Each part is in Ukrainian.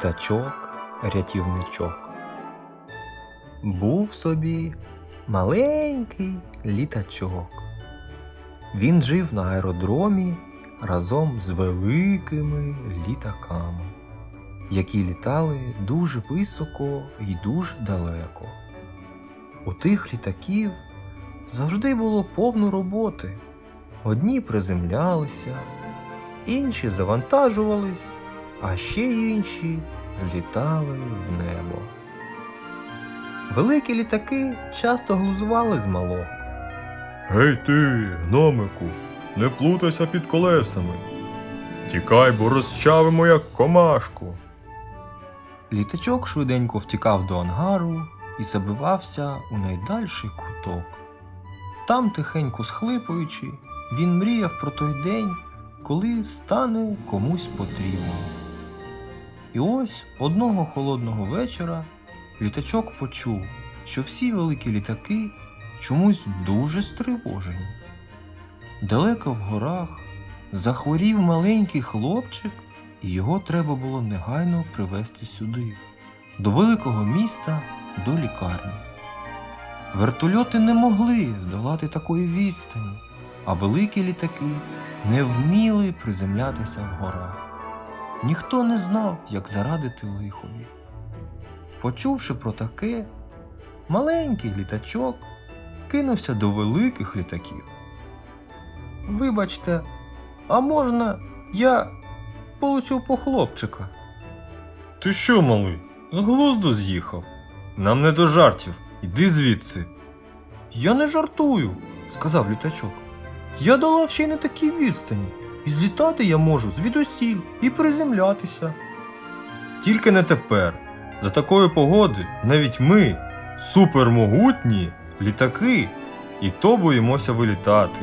Літачок, рятівничок. Був собі маленький літачок. Він жив на аеродромі разом з великими літаками, які літали дуже високо і дуже далеко. У тих літаків завжди було повно роботи. Одні приземлялися, інші завантажувались, а ще інші злітали в небо. Великі літаки часто глузували з малого. Гей ти, гномику, не плутайся під колесами. Втікай, бо розчавимо як комашку. Літачок швиденько втікав до ангару і забивався у найдальший куток. Там, тихенько схлипуючи, він мріяв про той день, коли стане комусь потрібним. І ось одного холодного вечора літачок почув, що всі великі літаки чомусь дуже стривожені. Далеко в горах захворів маленький хлопчик, і його треба було негайно привезти сюди, до великого міста, до лікарні. Вертольоти не могли здолати такої відстані, а великі літаки не вміли приземлятися в горах. Ніхто не знав, як зарадити лихові. Почувши про таке, маленький літачок кинувся до великих літаків. Вибачте, а можна я получу по хлопчика? Ти що, малий, з глузду з'їхав? Нам не до жартів. Іди звідси. Я не жартую, сказав літачок. Я долав ще й на такій відстані, і злітати я можу звідусіль і приземлятися. Тільки не тепер. За такої погоди навіть ми, супермогутні літаки, і то боїмося вилітати.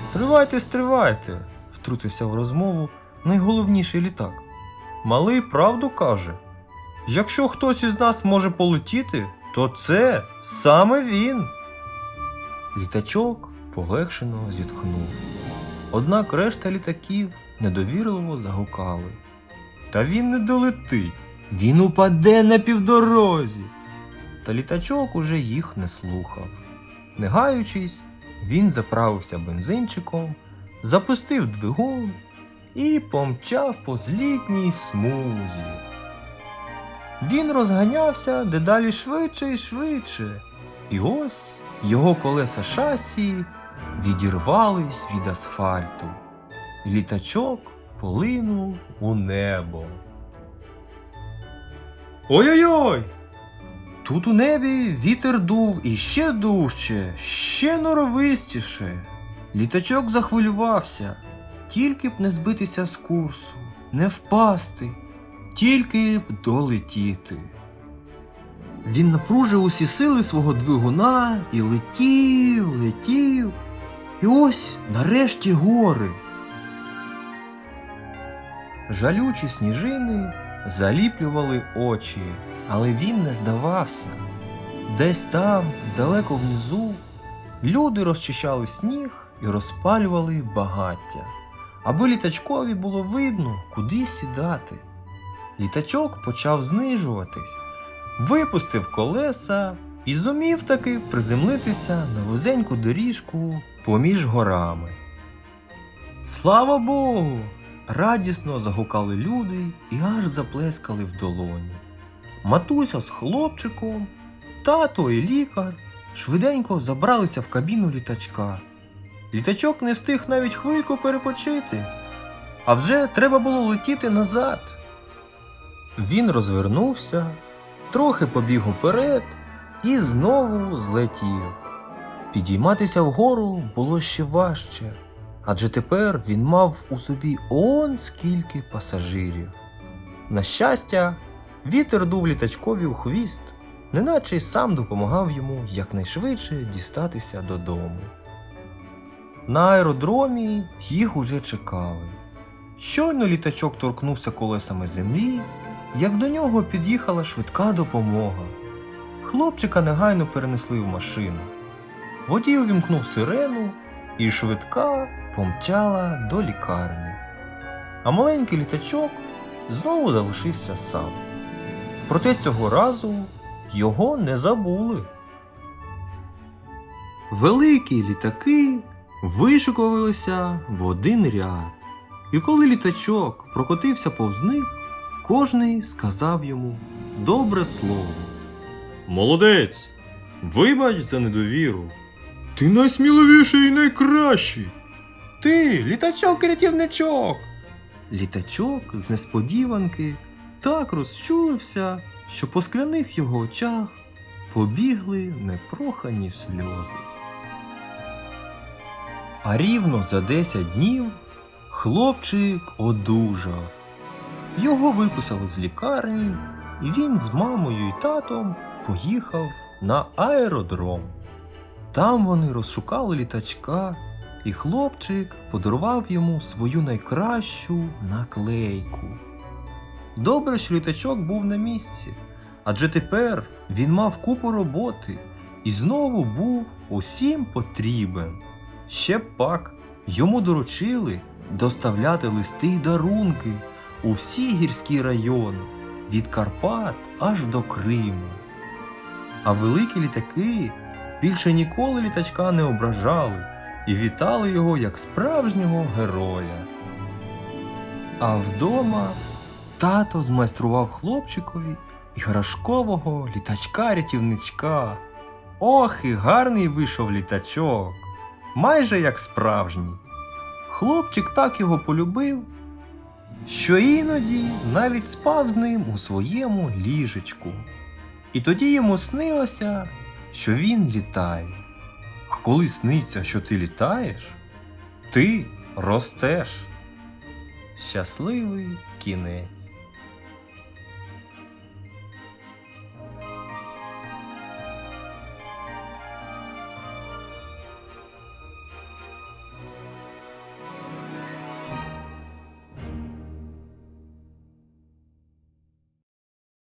Стривайте, стривайте, втрутився в розмову найголовніший літак. Малий правду каже. Якщо хтось із нас може полетіти, то це саме він. Літачок полегшено зітхнув. Однак решта літаків недовірливо загукали. Та він не долетить, він упаде на півдорозі. Та літачок уже їх не слухав. Не гаючись, він заправився бензинчиком, запустив двигун і помчав по злітній смузі. Він розганявся дедалі швидше і швидше, і ось його колеса шасі відірвались від асфальту, і літачок полинув у небо. Ой-ой-ой! Тут у небі вітер дув іще дужче, ще норовистіше. Літачок захвилювався, тільки б не збитися з курсу, не впасти, тільки б долетіти. Він напружив усі сили свого двигуна і летів, летів. І ось нарешті гори. Жалючі сніжини заліплювали очі, але він не здавався. Десь там, далеко внизу, люди розчищали сніг і розпалювали багаття, аби літачкові було видно, куди сідати. Літачок почав знижуватись, випустив колеса і зумів таки приземлитися на вузеньку доріжку поміж горами. Слава Богу! Радісно загукали люди і аж заплескали в долоні. Матуся з хлопчиком, тато і лікар швиденько забралися в кабіну літачка. Літачок не встиг навіть хвильку перепочити, а вже треба було летіти назад. Він розвернувся, трохи побіг уперед і знову злетів. Підійматися вгору було ще важче, адже тепер він мав у собі он скільки пасажирів. На щастя, вітер дув літачкові у хвіст, неначе й сам допомагав йому якнайшвидше дістатися додому. На аеродромі їх уже чекали. Щойно літачок торкнувся колесами землі, як до нього під'їхала швидка допомога. Хлопчика негайно перенесли в машину. Водій увімкнув сирену, і швидка помчала до лікарні. А маленький літачок знову залишився сам. Проте цього разу його не забули. Великі літаки вишикувалися в один ряд. І коли літачок прокотився повз них, кожний сказав йому добре слово. Молодець! Вибач за недовіру. Ти найсміливіший і найкращий. Ти, літачок-рятівничок. Літачок з несподіванки так розчулився, що по скляних його очах побігли непрохані сльози. А рівно за 10 днів хлопчик одужав. Його виписали з лікарні, і він з мамою і татом поїхав на аеродром. Там вони розшукали літачка, і хлопчик подарував йому свою найкращу наклейку. Добре, що літачок був на місці, адже тепер він мав купу роботи і знову був усім потрібен. Ще пак йому доручили доставляти листи й дарунки у всі гірські райони від Карпат аж до Криму. А великі літаки більше ніколи літачка не ображали і вітали його як справжнього героя. А вдома тато змайстрував хлопчикові іграшкового літачка-рятівничка. Ох, і гарний вийшов літачок, майже як справжній. Хлопчик так його полюбив, що іноді навіть спав з ним у своєму ліжечку. І тоді йому снилося, що він літає. А коли сниться, що ти літаєш, ти ростеш. Щасливий кінець.